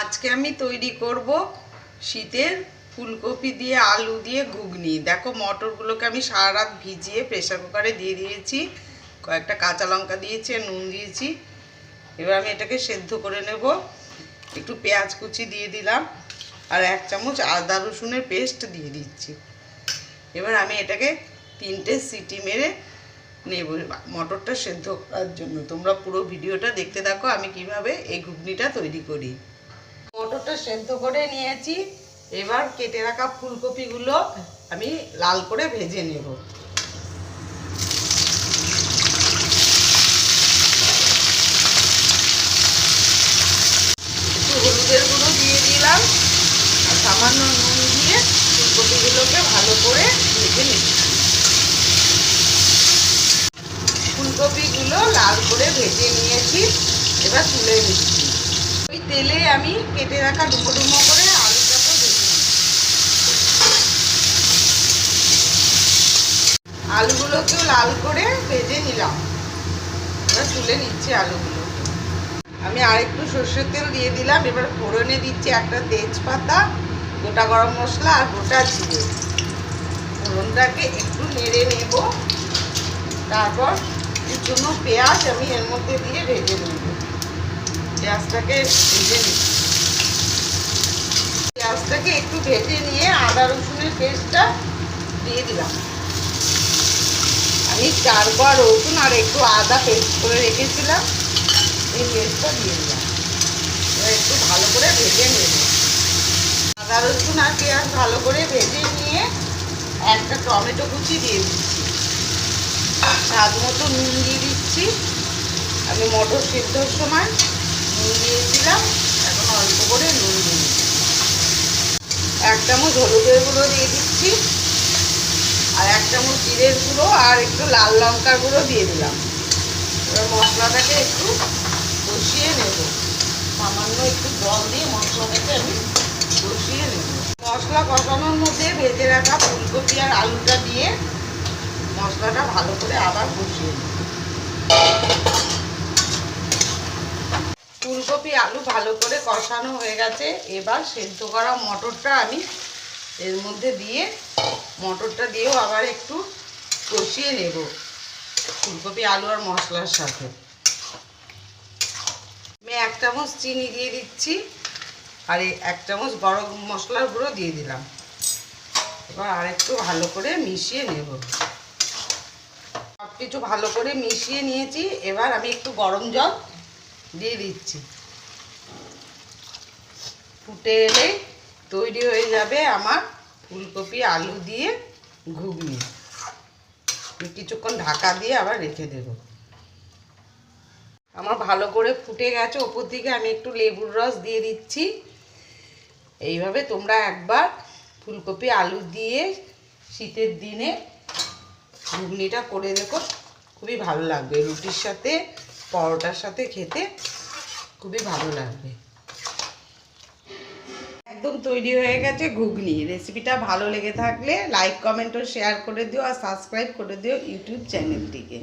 আজকে আমি তৈরি করব শীতের ফুলকপি দিয়ে, আলু দিয়ে ঘুগনি। দেখো মটরগুলোকে আমি সারা রাত ভিজিয়ে প্রেসার কুকারে দিয়ে দিয়েছি। কয়েকটা কাঁচা লঙ্কা দিয়েছি আর নুন দিয়েছি। এবার আমি এটাকে সেদ্ধ করে নেব। একটু পেঁয়াজ কুচি দিয়ে দিলাম আর এক চামচ আদা রসুনের পেস্ট দিয়ে দিচ্ছি। এবার আমি এটাকে তিনটে সিটি মেরে নেব। মটরটা সেদ্ধ করার জন্য। তোমরা পুরো ভিডিওটা দেখতে থাকো আমি কীভাবে এই ঘুগনিটা তৈরি করি। মটরটা সেদ্ধ করে নিয়েছি। এবার কেটে রাখা ফুলকপিগুলো আমি লাল করে ভেজে নেব। একটু হলুদের গুঁড়ো দিয়ে দিলাম। আর সামান্য নুন দিয়ে ফুলকপিগুলোকে ভালো করে ভেজে নিচ্ছি। ফুলকপিগুলো লাল করে ভেজে নিয়েছি। এবার তুলে নিচ্ছি। তেলে আমি কেটে রাখা ডুমো ডুমো করে আলুটাকে ভেজে আলুগুলোকেও লাল করে ভেজে নিলাম। এবার তুলে নিচ্ছি আলুগুলো। আমি আরেকটু সর্ষের তেল দিয়ে দিলাম। এবার ফোড়নে দিচ্ছি একটা তেজপাতা, গোটা গরম মশলা আর গোটা জিরে। ফোড়নটাকে একটু নেড়ে নেব। তারপর কুচনো পেঁয়াজ আমি এর মধ্যে দিয়ে ভেজে নেব। পেঁয়াজটাকে ভেজে নিচ্ছি পেঁয়াজটাকে একটু ভেজে নিয়ে আদা রসুনের পেস্টটা দিয়ে দিলাম। আমি চারবার রসুন আর একটু আদা পেস্ট করে রেখেছিলাম। এই পেস্টটা দিয়ে দিলাম। একটু ভালো করে ভেজে নেব। আদা রসুন আর পেঁয়াজ ভালো করে ভেজে নিয়ে একটা টমেটো কুচি দিয়ে দিচ্ছি। স্বাদ মতো নুন দিয়ে দিচ্ছি। আমি মটর সিদ্ধর সময় নুন দিয়েছিলাম, এখন অল্প করে নুন দিয়ে এক চামচ হলুদের গুঁড়ো দিয়ে দিচ্ছি, আর এক চামচ জিরের গুঁড়ো আর একটু লাল লঙ্কার গুঁড়ো দিয়ে দিলাম। এবার মশলাটাকে একটু কষিয়ে নেব। সামান্য একটু জল দিয়ে মশলাটাকে আমি কষিয়ে নেব। মশলা কষানোর মধ্যে ভেজে রাখা ফুলকপি আর আলুটা দিয়ে মশলাটা ভালো করে আবার কষিয়ে নেব। ফুলকপি আলু ভালো করে কষানো হয়ে গেছে। এবার সেদ্ধ করা মটরটা আমি এর মধ্যে দিয়ে, মটরটা দিয়েও আবার একটু কষিয়ে নেব ফুলকপি, আলু আর মশলার সাথে। আমি এক চামচ চিনি দিয়ে দিচ্ছি আর এক চামচ গরম মশলার গুঁড়ো দিয়ে দিলাম। এবার আর একটু ভালো করে মিশিয়ে নেব। সব কিছু ভালো করে মিশিয়ে নিয়েছি। এবার আমি একটু গরম জল দিয়ে দিচ্ছি। ফুটে এলে তৈরি হয়ে যাবে আমার ফুলকপি, আলু দিয়ে ঘুগনি। কিছুক্ষণ ঢাকা দিয়ে আবার রেখে দেব। আমার ভালো করে ফুটে গেছে, ওপর দিকে আমি একটু লেবুর রস দিয়ে দিচ্ছি। এইভাবে তোমরা একবার ফুলকপি, আলু দিয়ে শীতের দিনে ঘুগনিটা করে দেখো। খুবই ভালো লাগবে। রুটির সাথে, পরোটার সাথে খেতে খুবই ভালো লাগবে। একদম তৈরি হয়ে গেছে ঘুগনি রেসিপিটা ভালো লেগে থাকলে লাইক কমেন্ট ও শেয়ার করে দিও আর সাবস্ক্রাইব করে দিও ইউটিউব চ্যানেলটিকে।